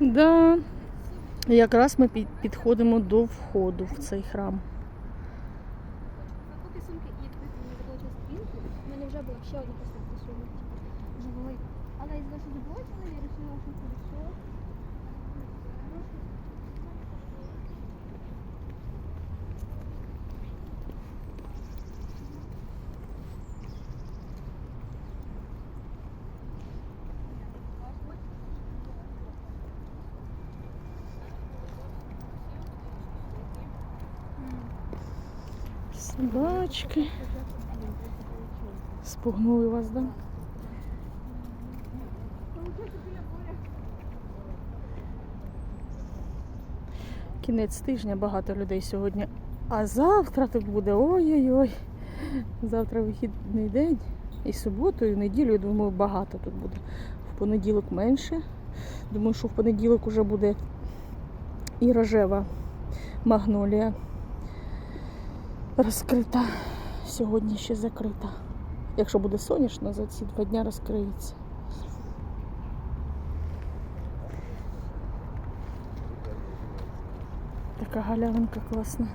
Да. Якраз ми підходимо до входу в цей храм. Поки сумки і мені заколочили стрінку, в мене вже була ще одна поставка сумки. Вже велика. Але із що заблочили, я вирішила, що це все. Собачки. Спугнули вас, да? Кінець тижня багато людей сьогодні. А завтра тут буде ой-ой-ой. Завтра вихідний день. І суботу, і неділю, я думаю, багато тут буде. В понеділок менше. Думаю, що в понеділок вже буде і рожева магнолія розкрита. Сьогодні ще закрита. Якщо буде сонячно, за ці два дня розкриється. Така галявинка класна.